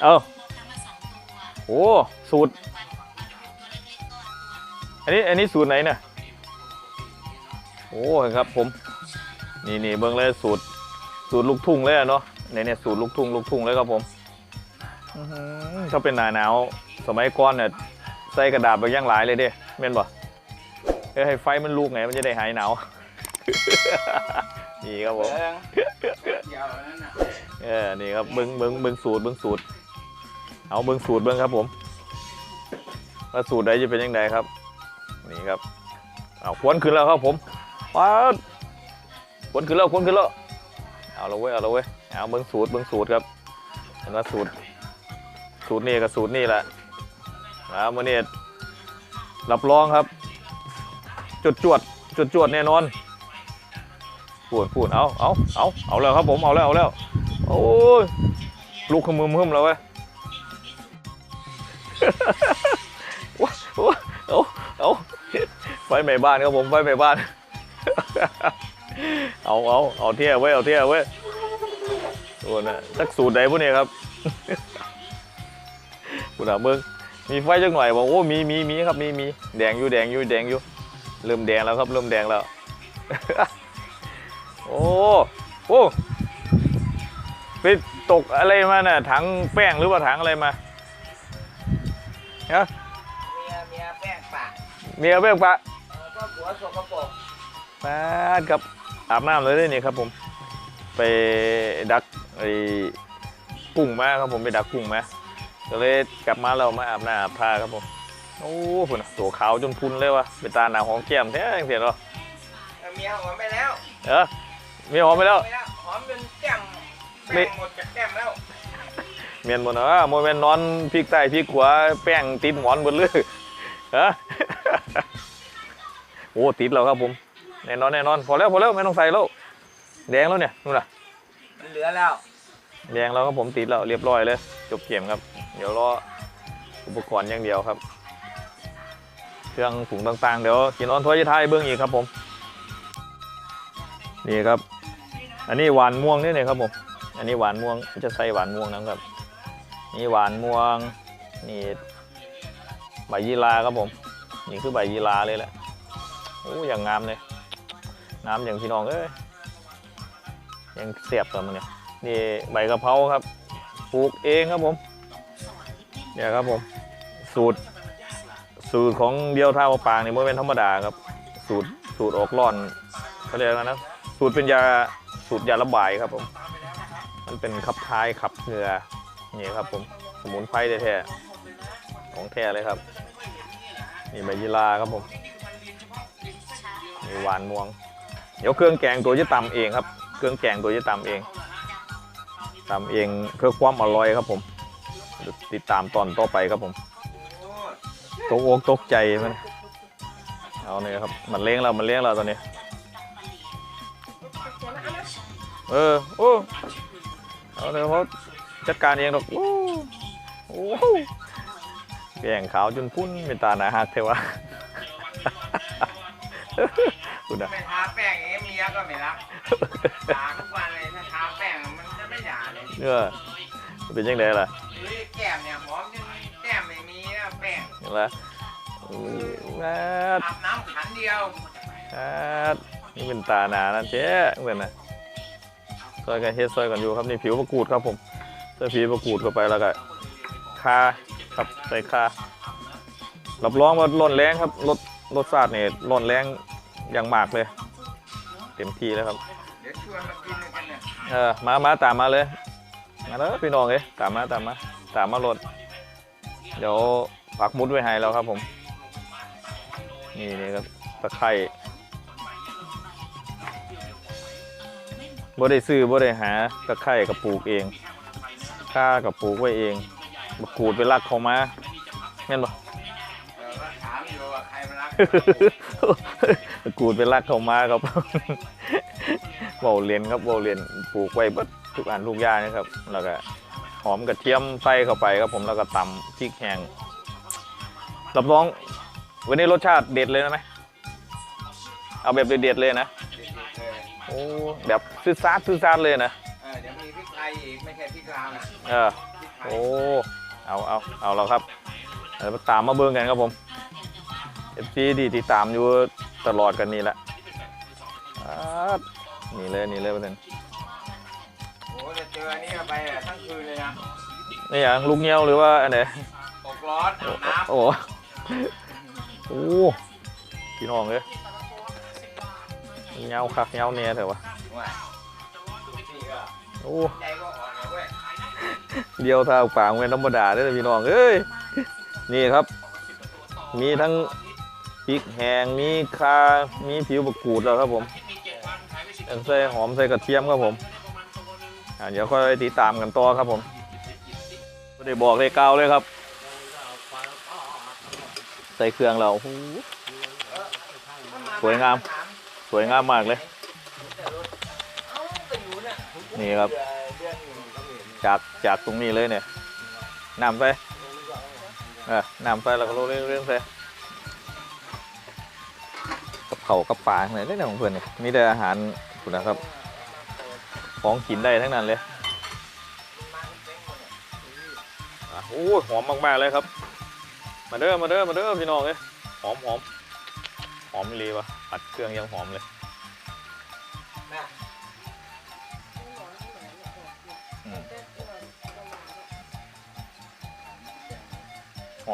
เออโอ้สูตร อันนี้อันนี้สูตรไหนเนี่ยโอ้ครับผม นี่นี่เบิ่งเลยสูตร สูตรลูกทุ่งเลยอะเนาะเนี่ยเนี่ยสูตรลูกทุ่งลูกทุ่งเลยครับผมอื้อหือถ้าเป็นหนาหนาว สมัยก่อนเนี่ยใส่กระดาษไปย่างหลายเลยเด้แม่นบ่เออให้ไฟมันลุกไงมันจะได้หายหนาวนี่ครับผมเบิ้งเกี่ยวนั่นน่ะเออนี่ครับเบิ้งเบิ้งเบิ้งสูตรเบิ้งสูตร เอาเบิ้งสูตรเบิ้งครับผมว่าสูตรใดจะเป็นยังไงครับ นี่ครับเอาควนขึ้นแล้วครับผมว้าควนขึ้นแล้วควนขึ้นแล้วเอาละเว้ยเอาละเว้ยเอาเบิ้งสูตรเบิ้งสูตรครับเห็นว่าสูตร สูตรนี่กับสูตรนี่แหละเอามาเนี่ยรับรองครับจวดจวดจวดจวดแน่นอนพูดพูดเอาเอาเอาเอาแล้วครับผมเอาแล้วเอาแล้วโอ้ยลูกขมือมึมแล้วเว้ย ว้าวเอาเอาไฟไหม้บ้านครับผมไฟไหม้บ้าน เอาเอาเอาเที่ยวไว้ยเอาเที่ยวไว้ยโอ้น่ะสักสูตรใดพวกนี้ครับคุณอาเบิ้งมีไฟจังหน่อยบอกโอ้มีมีมีครับมีมีแดงอยู่แดงอยู่แดงอยู่เริ่มแดงแล้วครับเริ่มแดงแล้ว โอ้โอ้ไปตกอะไรมาน่ะถังแป้งหรือว่าถังอะไรมา ฮะเมียเมียแป้งปากเมียแป้งปะเออก็หัวสกปรกมาดครับอาบน้ำเลยได้นี่ครับผม ไปดักไอ้กุ้งมาครับผมไปดักกุ้งมาก็เลยกลับมาเรามาอาบน้ำอาบท่าครับผมโอ้ฝุ่นน่ะตัวขาวจนพุนเลยวะเป็นตาหนาหอมแก้มแท้เสียเนาะเออเมียหอมไปแล้วเออมีหอมไปแล้ว หอมจนแก้มไม่แป้งหมดจากแก้มแล้ว เมียนบนอะโมเมนนอนพลิกใต้พลิกขวาแป้งติดหมอนหมดเลยฮะโอ้ติดแล้วครับผมแน่นอนแน่นอนพอแล้วพอแล้วไม่ต้องใส่แล้วแดงแล้วเนี่ยนู่นน่ะมันเหลือแล้วแดงแล้วครับผมติดแล้วเรียบร้อยเลย จบเกมครับ เดี๋ยวรออุปกรณ์อย่างเดียวครับ เครื่องถุงต่างๆ เดี๋ยวกินออนทัวร์จะทายเบื้องอีกครับผม นี่ครับ อันนี้หวานม่วงนี่เนี่ยครับผม อันนี้หวานม่วงจะใส่หวานม่วงนะครับ นี่หวานม่วง นี่ใบยีราครับผม นี่คือใบยีราเลยแหละโอ้อย่างงามเลยงามอย่างพี่น้องเอ้ยยังเสียบกับมันเนี่ยนี่ใบกะเพราครับปลูกเองครับผมเนี่ยครับผม สูตร สูตรของเดียวท่าปางนี่ไม่เป็นธรรมดาครับ สูตรสูตรออกร่อนเขาเรียกอะไรนะสูตรเป็นยาสูตรยาระบายครับผม มันเป็นขับท้ายขับเหงื่อ นี่ครับผมสมุนไพรแท้ๆของแท้เลยครับ นี่ใบยีราครับผมนี่หวานม่วง เดี๋ยวเครื่องแกงตัวจะตำเองครับ เครื่องแกงตัวจะตำเองตำเองเพื่อความอร่อยครับผม ติดตามตอนต่อไปครับผมตกอกตกใจมันเอาเนี่ยครับ มันเลี้ยงเรา มันเลี้ยงเราตอนนี้ เออ โอ้ เอาเดี๋ยวเขา จัดการเองหรอกโอ้โอ้แก่งขาวจนพุ่นเป็นตาหนาหักเทวะคุณอะไม่ทาแป้งเองเมียก็ไม่รักด่าทุกวันเลยถ้าทาแป้งมันจะไม่ด่าเลยเออเป็นยังไงล่ะหรือแก้มเนี่ยหอมจนแก้มไม่มีแล้วแป้งเห็นไหมแม่อาบน้ำขันเดียวแม่นี่เป็นตาหนานั่นเจ๊เหมือนนะซอยกันเฮ็ดซอยกันอยู่ครับนี่ผิวมะกรูดครับผมใส่ผิวมะกูดเข้าไปแล้วก็คาครับใส่คารับรองว่าร้อนแรงครับรสรสชาตินี่ร้อนแรงอย่างมากเลย เต็มที่แล้วครับเออมามาตามมาเลยมาเลยพี่น้องเอ้ยตามมาตามมาตามมารถเดี๋ยวปักมุดไว้ให้แล้วครับผม นี่นี่ครับตะไคร่บ่ได้ซื้อบ่ได้หาตะไคร่กับปลูกเอง ข้ากับปลูกไว้เองมากรูดไปลักเขามาแม่นบ่เดี๋ยวก็ถามอยู่ว่าใครมารักกูดเป็นรักเขามาครับเบาเรียนครับเบาเรียนปลูกไว้เบิดทุกอันทุกอย่างนะครับ แล้วก็หอมกระเทียมใส่เข้าไปครับผมแล้วก็ตำพริกแห้งรับรองวันนี้รสชาติเด็ดเลยนะไหมเอาแบบเด็ดๆเลยนะเด็กๆเลยโอ้แบบซื่อซาดซื่อซาดเลยนะเออเดี๋ ยวมีพริกไทยอีกไม่ใช่พริกลาวนะเออ พริกไทโอ้ เอาเอาเอาแล้วครับเดี๋ยวมาตามมาเบิ่งกันครับผม FC ดีติดตามอยู่ตลอดกันนี่แหละอ่านี่เลยนี่เลยประเด็นโอ้จะเจออันนี้เข้าไปอะทั้งคืนเลยนะนี่อย่างลูกเงี้ยวหรือว่าอันไหนตกร้อนอาบน้โอ้โหโอ้พี่น้องเลยเงาคักเงาเนี่ยเถอะวะำว่านี่ก็ โอ้ใจก็อ่อนนะเว้ยเดียวทางปากเป็นธรรมดาเด้อพี่น้องเอ้ยนี่ครับ มีทั้งพริกแห้งมีคามีผิวมะกรูดแล้วครับผมใส่หอมใส่กระเทียมครับผมเดี๋ยวค่อยติดตามกันต่อครับผมไม่ได้บอกเลยกาวเลยครับ ใส่เครื่องเราสวยงาม สวยงามมากเลย นี่ครับ จากจากตรงนี้เลยเนี่ยนำใส่เออนำใส่แล้วก็โรยเรื่องๆใส่กับเขากับปลาอะไรได้เนี่ยของเพื่อนเนี่ยมีแต่อาหารคุณนะครับ ของกินได้ทั้งนั้นเลยอะโอ้หอมมากๆเลยครับ มาเด้อมาเด้อมาเด้อพี่น้องเอ้ยหอมหอมหอมรีวะผัดเครื่องยังหอมเลย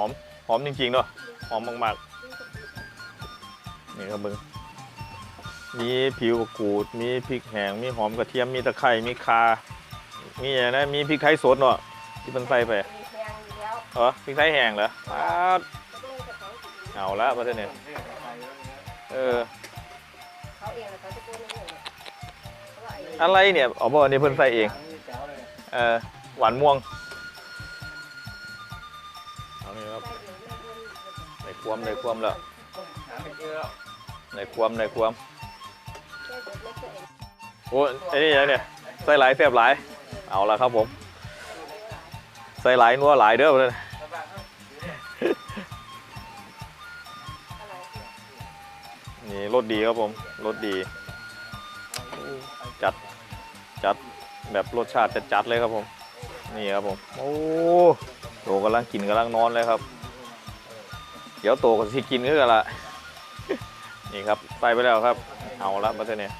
อม หอมจริงๆเนาะหอมมากๆ นี่ครับมึง มีผิวมะกรูด มีพริกแห้งมีหอมกระเทียม มีตะไคร้ มีคา มีอะไรนะ มีพริกไทยสดเนาะที่มันใส่ไปมีแพงอยู่แล้วเหรอพริกไทยแห้งเหรออ้าวก็ต้องจะของกินเอาละประเทศนี้เออเขาเองแล้วเขาจะโกนเองเนี่ยเพราะว่าไอ้อะไรเนี่ยอ๋อบอกอันนี้เพิ่นใส่เอง เออหวานม่วง ความในความแล้วหรอในความในความโอ้ยไอ้นี่ยังเนี่ยใส่หลายแซ่บหลาย เอาละครับผม ใส่หลายนัวหลายเด้อเพื่อนอะไรนี่รสดีครับผมรสดี จัดจัดแบบรสชาติจัดๆเลยครับผม นี่ครับผม โอ้โตกำลังกินกำลังนอนเลยครับ เดี๋ยวโตก็สิกินก็กันละนี่ครับใส่ไปแล้วครับ เอาละมาเถอะเนี่ย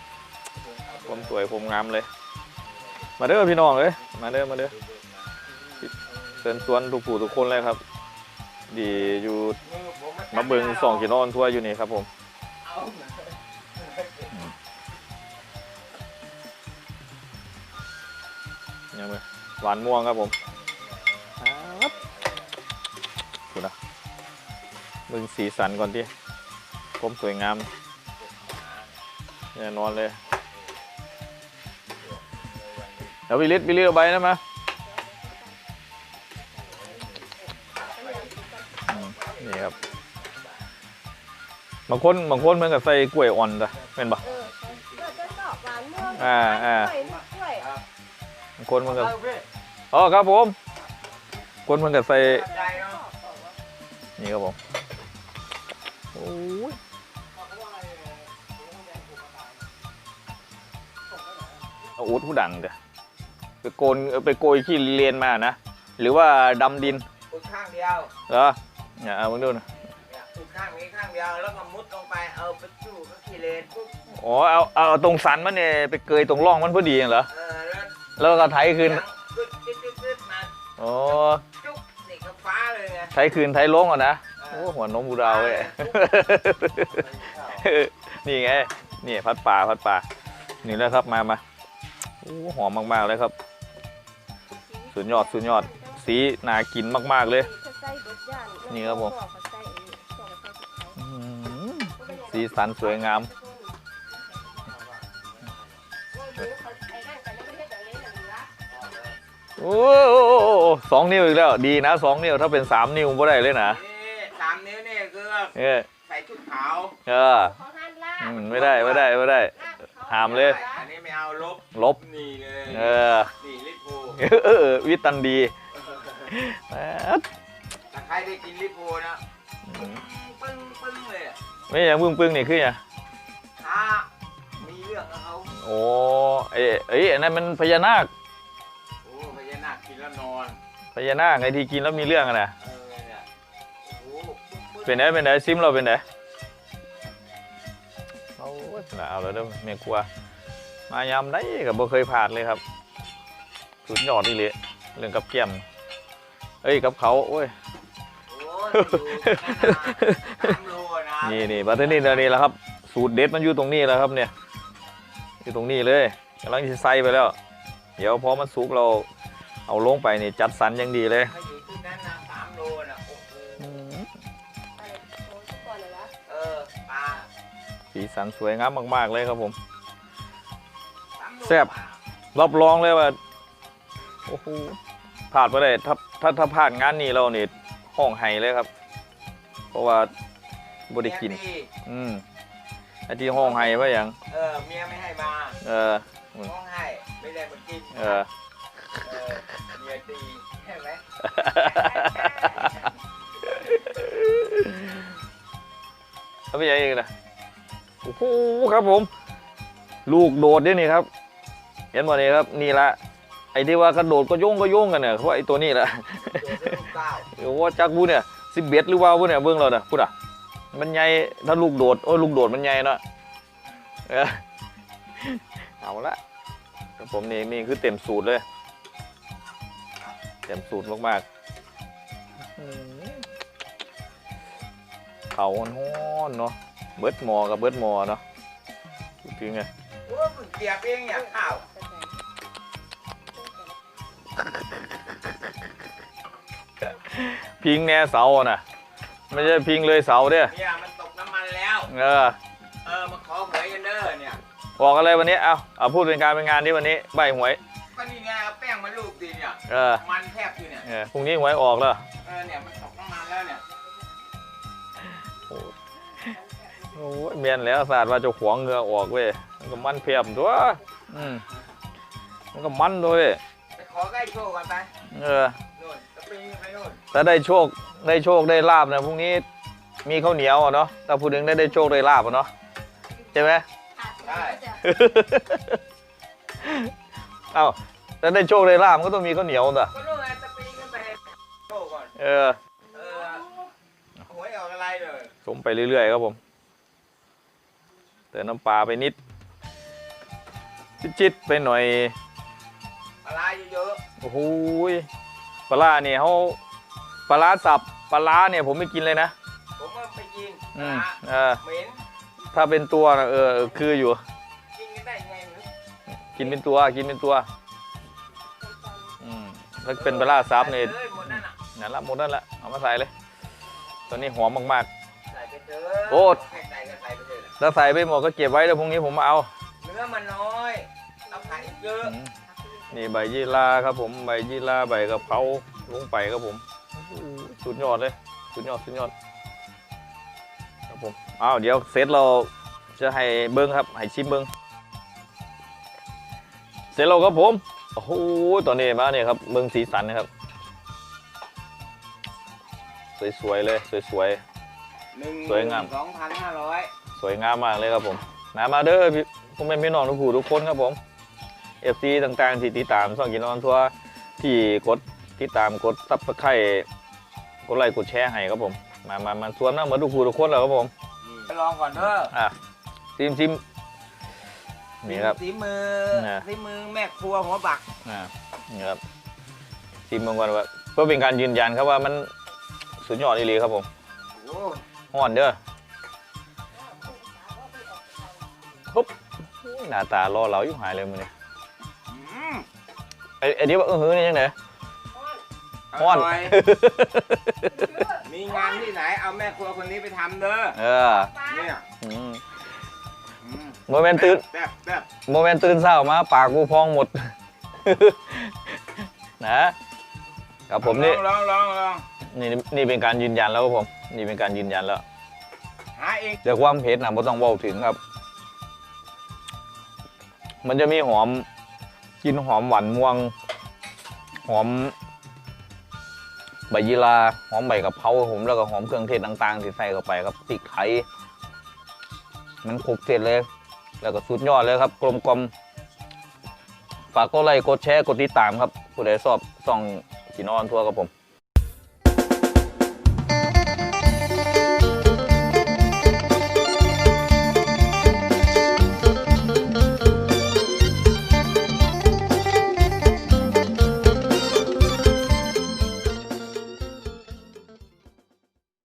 ผมสวยผมงามเลย มาเด้อพี่น้องเลยมาเด้อมาเด้อเชิญชวนทุกผู้ทุกคนเลยครับ ดีอยู่มาเบิงสองกิโลอนทั่วอยู่นี่ครับผมเอายังไงหวานม่วงครับผม เบิ่งสีสันก่อนที่ผมสวยงามแน่นอนเลยเดี๋ยววิลิตวิลิตเอาใบนะมาอืมนี่ครับ บางคนบางคนมันก็ใส่กล้วยอ่อนจ้ะเป็นปะอ่าอ่าบางคนมันก็เอาพี่อ๋อครับผม คนมันก็ใส่ นี่ครับผม อาอูดผู้ดังเด้อไปโกนเออไปโกยขี้เรียนมานะ หรือว่าดำดินอุดข้างเดียวเหรอเนี่ยเอามาดูนะเนี่ยอุดข้างนี้ข้างเดียวแล้วก็มุดลงไปเอาไปจู่ก็ขี้เลนปุ๊บอ๋อเอาเอาเอาตรงสันมันเนี่ยไปเกยตรงร่องมันพอดีเหรอเออแล้วแล้วก็ไถคืนเสียงกึดกึดกึดกึดมาอ๋อจุ๊บนี่ก็ฟ้าเลยไงไถคืนไถลงอะนะโอ้หัวนมบูดาวเว้ยนี่ไงนี่พัดป่าพัดป่านี่แหล้วครับมามา โอ้หอมมากๆเลยครับ สุดยอดสุดยอด สีน่ากินมากๆเลยจะใส่เบิดย่านนี่ครับผมก็ใส่อันนี้ก็ใส่พริกไทยอื้อหือสีสันสวยงามโอ้โหสองนิ้วอีกแล้ว ดีนะสองนิ้วถ้าเป็นสามนิ้วไม่ได้เลยนะนี่สามนิ้วนี่คือเออใส่ชุดขาวเอออืมไม่ได้ไม่ได้ไม่ได้ห้ามเลยอันนี้ ไม่เอาลบลบ นี่เลยเออ นี่ลิปูเออวิตันดีแป๊ดถ้าใครได้กินลิปูนะอืมปึ้งปึ้งเลยอะไม่อย่างปึ้งปึ้งๆนี่คืออย่างถ้ามีเรื่องกับเขาโอ้เอ้ยเอ้ยอันนั้นมันพญานาคโอ้พญานาคกินแล้วนอนอพญานาคไงที่กินแล้วมีเรื่องอะนะเออเนี่ยโอ้โหเป็นไหนเป็นไหนซิมเราเป็นไหนเอาละเอาแล้วเด้อเมียกลัว มายำได้กับบ่เคยผ่านเลยครับสุดยอดนี่เลยเรื่องกับแก้มเอ้ยกับเขาโอ้ยโอ้ยอยู่นั่นน่ะสามโลนะนี่นี่บัตเตอร์นี่เดี๋ยวนี้แหละครับ สูตรเด็ดมันอยู่ตรงนี้แล้วครับเนี่ยอยู่ตรงนี้เลยกำลังจะใส่ไปแล้ว เดี๋ยวพอมันสุกเราเอาลงไปนี่จัดสรรอย่างดีเลยเขาอยู่ที่นั่นนะสามโลนะโอ้โหอะไรโอ้ยก่อนเลยนะเออปลาสีสันสวยงามมาก ๆ เลยครับผมสามโล แซ่บรับรองเลยว่าโอ้โหพลาดไปเลยถ้าถ้าถ้าพลาดงานนี้เราเนี่ยห้องไห้เลยครับ เพราะว่าบ่ได้กินเมียดีอืมไอ้ที่ห้องไห้ว่าอย่างเออเมียไม่ให้มา เออร้องไห้ไม่ได้มากินเออเออเมียดีใช่ไหมเอาไปยังอีกนะโอ้โหครับผม ลูกโดดเนี่ยนี่ครับเห็นบ่นี่ครับนี่ละไอ้ที่ว่ากระโดดก็โยงก็โยงกันเนี่ยเขาว่าไอ้ตัวนี้แหละโดดด้วยลูกเต้าโอ้โหจักบูเนี่ยสิบเบ็ดหรือว่าบูเนี่ยเบื้องเราเนี่ยพูดอะมันใหญ่ถ้าลูกโดดโอ้ยลูกโดดมันใหญ่เนาะเออเอาละครับผมนี่นี่คือเต็มสูตรเลย เต็มสูตรมากๆอื้อหือเขาห้อนๆเนาะเบิดหมอกับเบิดหมอเนาะพูดถึงไงโอ้ยมึงเกียบเองเนี่ยข้าว พิงแน่เสาอะน่ะไม่ใช่พิงเลยเสาเด้อเมียมันตกน้ำมันแล้ว เออ เออมาขอหวยกันเด้อเนี่ยบอกกันเลยวันนี้เอาเอาพูดเป็นการเป็นงานที่วันนี้ใบหวยก็นี่ไงเอาแป้งมาลูบดีเนี่ยเออมันแทบอยู่เนี่ยเออพรุ่งนี้หวยออกแล้วเออเนี่ยมันตกน้ำมันแล้วเนี่ยโอ้ยเมียนแล้วศาสตร์ว่าเจะขวางเหงือออกเว้ยมันก็มันเพียบตัวอืมมันก็มันด้วยไปขอใกล้โชคกันไปเออ ถ้าได้โชคได้โชคได้ลาบนะพรุ่งนี้มีข้าวเหนียวอะเนาะถ้าพูดถึงได้ได้โชคได้ลาบอะเนาะใช่ไหมขาดจะเอ้าถ้าได้โชคได้ลาบมันก็ต้องมีข้าวเหนียวน่ะก็นู่นไงตะปีขึ้นไปให้โชคก่อนเออเออหวยออกอะไรเลยสมไปเรื่อยๆครับผมเติมน้ำปลาไปนิดจิตๆไปหน่อยปลาร้าเยอะโอ้โหยปลาร้าเนี่ยเขา ปลาร้าสับปลาร้าเนี่ยผมไม่กินเลยนะๆผมว่าไปกินปอืลามร้าเออเหม็นถ้าเป็นตัวนะเออเออคืออยู่ กินกันได้ไงหรือกินเป็นตัวกินเป็นตัวอืมถ้าเป็นปลาร้าซับเนี่ยใส่เลยหมดนั่นน่ะนั่นละหมดนั่นละเอามาใส่เลย ตัวนี้หอมมาก ใส่ไปเถอะโอ้ให้ใส่ก็ใส่ไปเถอะๆถ้าใส่ไปหมดก็เก็บไว้เดี๋ยวพรุ่งนี้ผมมาเอาเนื้อมันน้อยต้องใส่เยอะอืมนี่ใบยี่ราครับผมใบยี่ราใบกะเพราลงไปครับผมโอ้โห สุดยอดเลย สุดยอด สุดยอดครับผมอ้าวเดี๋ยวเซตเราจะให้เบิ้งครับ ให้ชิมเบิ้งเสร็จแล้วครับผม โอ้โห ตอนนี้มาเนี่ยครับเบิ้งสีสันนะครับ สวยๆเลย สวยหนึ่งสวยงาม สองพันห้าร้อยๆสวยงามมากเลยครับผมนามาเด้อพี่พ่อแม่พี่น้องทุกผู้ทุกคนครับผมเอฟซีต่างๆที่ติดตามส่องกินนอนทัวร์ที่กดติดตามกดซับสไครต์ กดไลค์กดแชร์ให้ครับผม มามามาชวนนะเหมือนทุกผู้ทุกคนแล้วครับผม ไปลองก่อนเด้ออะซิมซิมนี่ครับ สีมือน่ะสีมือแม่ครัวหัวบักอ่านี่ครับซิมบางวันว่าเพื่อเป็นการยืนยันครับว่ามันสุดยอดอีหลีครับผมโอ้ห่อนเด้อปุ๊บหน้าตารอเราอยู่หายเลยมันนี่อืมไอ้ไอ้นี่ว่าเออหือนี่ยังไง ฮ้อนร่ยมีงานที่ไหนเอาแม่ครัวคนนี้ไปทำเด้อ เออเนี่ยอืมอืมโมเมนต์ตื่นแซ่บแซ่บโมเมนต์ตื่นเช้ามาปากกูพองหมด นะกับผมนี่ลองลองลองนี่นี่เป็นการยืนยันแล้วครับผม นี่เป็นการยืนยันแล้วหาเองเดี๋ยวความเผ็ดนะไม่ต้องเว้าถึงครับ มันจะมีหอมกลินหอมหวานม่วง หอม ใบยีราหอมใบกะเพราผมแล้วก็หอมเครื่องเทศต่างๆที่ใส่เข้าไปครับพริกไทยมันครบเสร็จเลย แล้วก็สุดยอดเลยครับ กลมกลมฝากกดไลค์กดแชร์กดติดตามครับผู้ใดชอบส่องกินนอนทัวร์กับผม